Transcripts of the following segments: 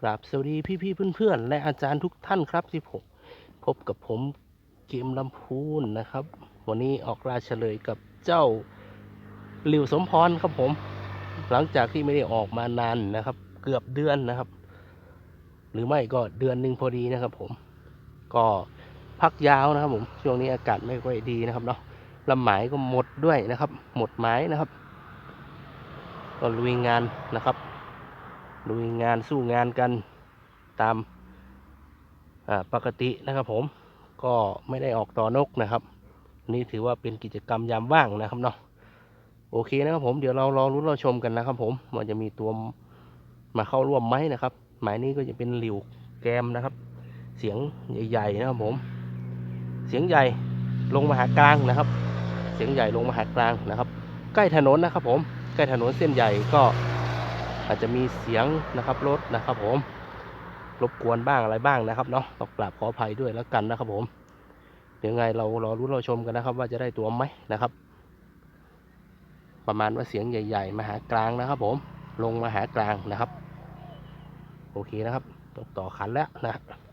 กราบสวัสดีพี่ๆเพื่อนๆ และอาจารย์ทุกท่านครับที่ผมพบกับผมเกมลำพูนนะครับ วันนี้ออกราชเลยกับเจ้าหลิวสมพรครับผม หลังจากที่ไม่ได้ออกมานานนะครับ เกือบเดือนนะครับ หรือไม่ก็เดือนหนึ่งพอดีนะครับ ผม ก็พักยาวนะครับผมช่วงนี้อากาศไม่ค่อยดีนะครับเนาะลำหมายก็หมดด้วยนะครับ หมดหมายนะครับ ก็ลุยงานนะครับ ลุยงานสู้งานกันตามปกตินะครับผมก็ไม่ได้ออกต่อนกนะครับนี่ถือว่าเป็นกิจกรรมยามว่างนะครับเนาะโอเคนะครับผมเดี๋ยวเรารอรุ้นเราชมกันนะครับผมว่าจะมีตัวมาเข้าร่วมไหมนะครับ หมายนี้ก็จะเป็นหลิวแกมนะครับ เสียงใหญ่ๆนะครับผม เสียงใหญ่ลงมาหากลางนะครับ เสียงใหญ่ลงมาหากลางนะครับ ใกล้ถนนนะครับผมใกล้ถนนเส้นใหญ่ก็ อาจจะมีเสียงนะครับรถนะครับผมรบกวนบ้างอะไรบ้างนะครับเนาะต้องกราบขออภัยด้วยแล้วกันนะครับผมเดี๋ยวไงเรารอรู้เราชมกันนะครับ ว่าจะได้ตัวไหมนะครับ ประมาณว่าเสียงใหญ่ ๆ มาหากลางนะครับ ผมลงมาหากลางนะครับ โอเคนะครับต,ต่อขันแล้วนะ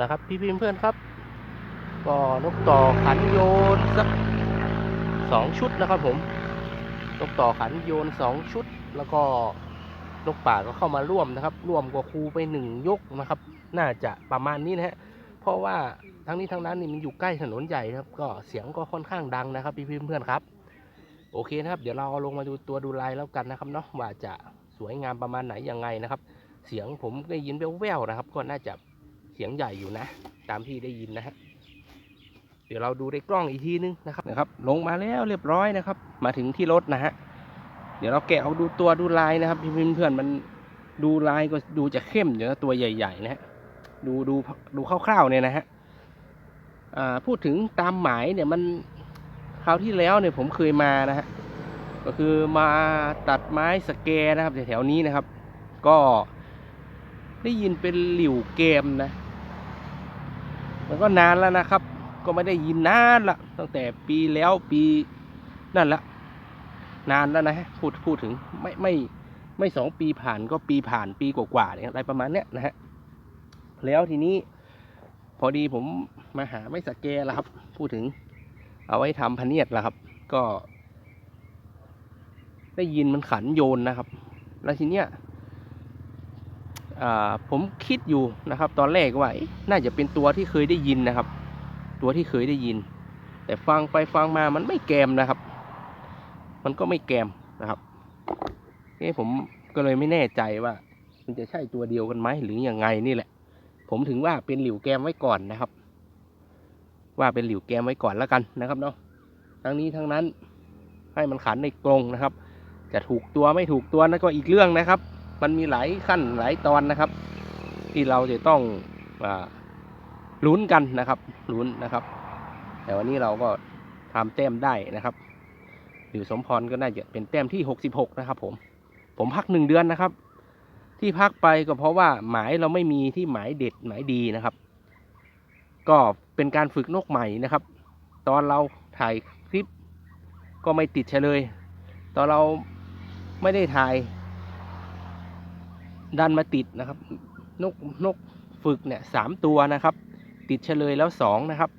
นะครับ พี่พิมเพื่อนครับก็นกต่อขันโยนสักสองชุดนะครับผมนกต่อขันโยนสองชุด แล้วก็นกป่าก็เข้ามาร่วมนะครับ ร่วมกับครูไปหนึ่งยกนะครับ น่าจะประมาณนี้นะฮะเพราะว่าทั้งนี้ทั้งนั้นนี่มันอยู่ใกล้ถนนใหญ่ครับ ก็เสียงก็ค่อนข้างดังนะครับ พี่เพื่อนๆครับ โอเคนะครับ เดี๋ยวเราเอาลงมาดูตัวดูลายแล้วกันนะครับเนาะว่าจะสวยงามประมาณไหนยังไงนะครับ เสียงผมได้ยินแว่วๆนะครับ ก็น่าจะ เสียงใหญ่อยู่นะ ตามที่ได้ยินนะฮะเดี๋ยวเราดูในกล้องอีกทีนึงนะครับนะครับ ลงมาแล้วเรียบร้อยนะครับ มาถึงที่รถนะฮะเดี๋ยวเราแกะเอาดูตัวดูลายนะครับพี่เพื่อนๆมันดูลายก็ดูจะเข้มอยู่นะตัวใหญ่ ๆ นะฮะดูดูดูคร่าวๆเนี่ยนะฮะอ่าพูดถึงตามหมายเนี่ยมันคราวที่แล้วเนี่ยผมเคยมานะฮะก็คือมาตัดไม้สแกนะครับแถวๆนี้นะครับ ก็ได้ยินเป็นหลิวเกมนะ มันก็นานแล้วนะครับ ก็ไม่ได้ยินนานละตั้งแต่ปีแล้วปีนั่นละ นานแล้วนะฮะพูดพูดถึงไม่ไม่ไม่สองปีผ่านก็ปีผ่านปีกว่าๆเนี่ยอะไรประมาณเนี้ยนะฮะแล้วทีนี้พอดีผมมาหาไม่สแกแล้วครับ พูดถึง เอาไว้ทำพเนียดแล้วครับ ก็ ได้ยินมันขันโยนนะครับ แล้วทีเนี้ย ผมคิดอยู่นะครับ ตอนแรกว่าน่าจะเป็นตัวที่เคยได้ยินนะครับ ตัวที่เคยได้ยิน แต่ฟังไปฟังมามันไม่แกมนะครับ มันก็ไม่แกมนะครับเอ๊ผมก็เลยไม่แน่ใจว่า มันจะใช่ตัวเดียวกันไหมหรือยังไงนี่แหละ ผมถึงว่าเป็นหลิวแกมไว้ก่อนนะครับ ว่าเป็นหลิวแกมไว้ก่อนแล้วกันนะครับเนาะทั้งนี้ทั้งนั้นให้มันขันในกรงนะครับ จะถูกตัวไม่ถูกตัวนั่นก็อีกเรื่องนะครับ มันมีหลายขั้นหลายตอนนะครับ ที่เราจะต้องอลุ้นกันนะครับลุ้นนะครับ แต่วันนี้เราก็ทำแต้มได้นะครับหรือสมพรก็น่าจะเป็นแต้มที่ 66 นะครับ ผม ผมพักหนึ่งเดือนนะครับ ที่พักไปก็เพราะว่าหมายเราไม่มีที่หมายเด็ดหมายดีนะครับ ก็เป็นการฝึกนกใหม่นะครับ ตอนเราถ่ายคลิปก็ไม่ติดเฉลย ตอนเราไม่ได้ถ่าย ดันมาติดนะครับ นกนกฝึกเนี่ยสามตัวนะครับ ติดเฉลยแล้วสองนะครับ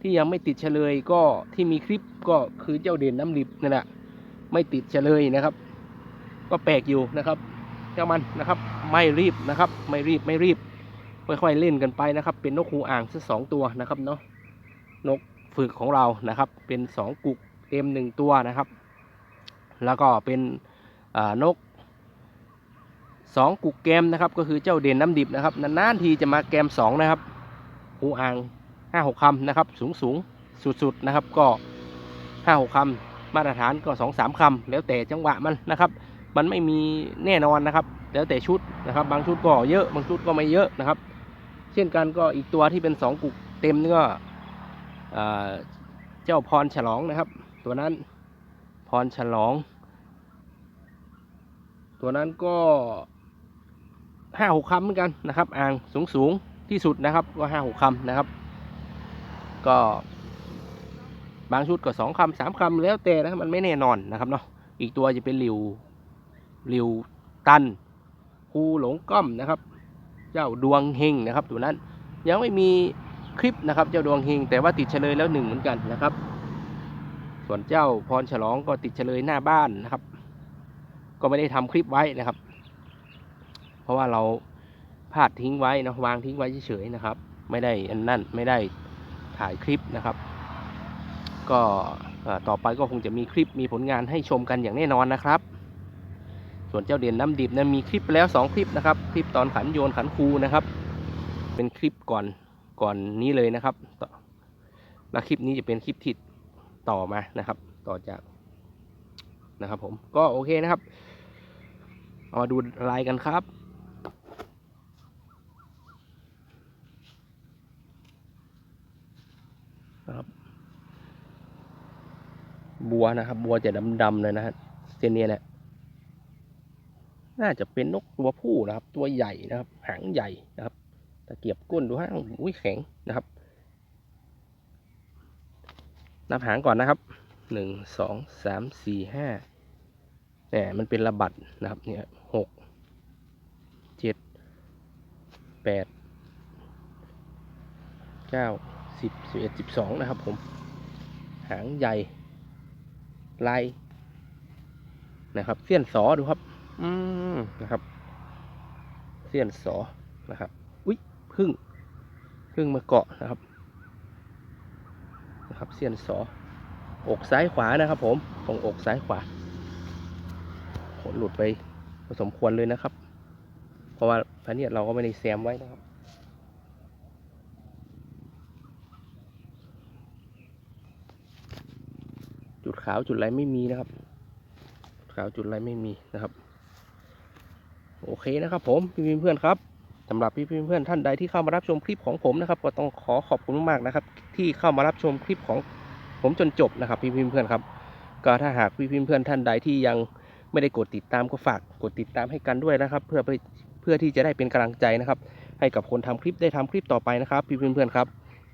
ที่ยังไม่ติดเฉลยก็ที่มีคลิปก็คือเจ้าเด่นน้ำลิบนั่นแหละไม่ติดเฉลยนะครับ ก็แปลกอยู่นะครับ เจ้ามันนะครับ ไม่รีบนะครับ ไม่รีบไม่รีบ ค่อยๆเล่นกันไปนะครับ เป็นนกฮูอ่างสักสองตัวนะครับเนาะนกฝึกของเรานะครับ เป็นสองกุกเต็มหนึ่งตัวนะครับ แล้วก็เป็นนก สองกุกแกมนะครับก็คือเจ้าเด่นน้ำดิบนะครับนานๆทีจะมาแกมสองนะครับฮูอ่างห้าหกคำนะครับสูงสูงสุดๆนะครับก็ห้าหกคำมาตรฐานก็สองสามคำแล้วแต่จังหวะมันนะครับ มันไม่มีแน่นอนนะครับ แล้วแต่ชุดนะครับ บางชุดก็เยอะบางชุดก็ไม่เยอะนะครับ เช่นกันก็อีกตัวที่เป็นสองกุกเต็มนี่ก็เจ้าพรฉลองนะครับ ตัวนั้นพรฉลอง ตัวนั้นก็ ห้าหกคำเหมือนกันนะครับ อ่างสูงสูงที่สุดนะครับ ก็ห้าหกคำนะครับ ก็บางชุดก็สองคำสามคำแล้วแต่นะมันไม่แน่นอนนะครับเนาะอีกตัวจะเป็นหลิวหลิวตันคูหลงก้อมนะครับ เจ้าดวงเฮงนะครับ ตัวนั้น ยังไม่มีคลิปนะครับ เจ้าดวงเฮงแต่ว่าติดเฉลยแล้วหนึ่งเหมือนกันนะครับ ส่วนเจ้าพรฉลองก็ติดเฉลยหน้าบ้านนะครับ ก็ไม่ได้ทำคลิปไว้นะครับ เพราะว่าเราพลาดทิ้งไว้นะวางทิ้งไว้เฉยๆนะครับ ไม่ได้อันนั่นไม่ได้ถ่ายคลิปนะครับ ก็ต่อไปก็คงจะมีคลิปมีผลงานให้ชมกันอย่างแน่นอนนะครับ ส่วนเจ้าเด่นน้ำดิบนะมีคลิปไปแล้ว 2 คลิปนะครับ คลิปตอนขันโยนขันคูนะครับ เป็นคลิปก่อนก่อนนี้เลยนะครับและคลิปนี้จะเป็นคลิปที่ต่อมานะครับ ต่อจากนะครับผมก็โอเคนะครับเอามาดูลายกันครับ บัวนะครับ บัวจะดำๆเลยนะฮะเส้นนี้แหละน่าจะเป็นนกตัวผู้นะครับ ตัวใหญ่นะครับ หางใหญ่นะครับตะเกียบก้นดูฮะอุ้ยแข็งนะครับ นับหางก่อนนะครับหนึ่งสองสามสี่ห้าเนี่ยมันเป็นระบัดนะครับเนี่ยหกเจ็ดแปดเก้าสิบสิบเอ็ดสิบสองนะครับผม หางใหญ่ ลายนะครับ เสี้ยนสอดูครับ อืมนะครับ เสี้ยนสอนะครับ อุ้ยพึ่งพึ่งมาเกาะนะครับ นะครับ เสี้ยนสอ อกซ้ายขวานะครับ ผมตรงอกซ้ายขวาขนหลุดไปพอสมควรเลยนะครับ เพราะว่าพระเนียเราก็ไม่ได้แซมไว้นะครับ ขาวจุดอะไรไม่มีนะครับ ขาวจุดอะไรไม่มีนะครับ โอเคนะครับผมพี่เพื่อนครับสำหรับพี่เพื่อนท่านใดที่เข้ามารับชมคลิปของผมนะครับ ก็ต้องขอขอบคุณมากๆนะครับ ที่เข้ามารับชมคลิปของผมจนจบนะครับ พี่เพื่อนครับก็ถ้าหากพี่เพื่อนท่านใดที่ยังไม่ได้กดติดตามก็ฝากกดติดตามให้กันด้วยนะครับ เพื่อเพื่อที่จะได้เป็นกำลังใจนะครับ ให้กับคนทำคลิปได้ทำคลิปต่อไปนะครับ พี่เพื่อนครับ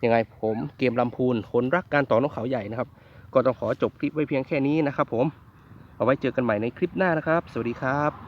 ยังไงผมเกมลำพูนคนรักการต่อนกเขาใหญ่นะครับ ก็ต้องขอจบคลิปไว้เพียงแค่นี้นะครับผม เอาไว้เจอกันใหม่ในคลิปหน้านะครับ สวัสดีครับ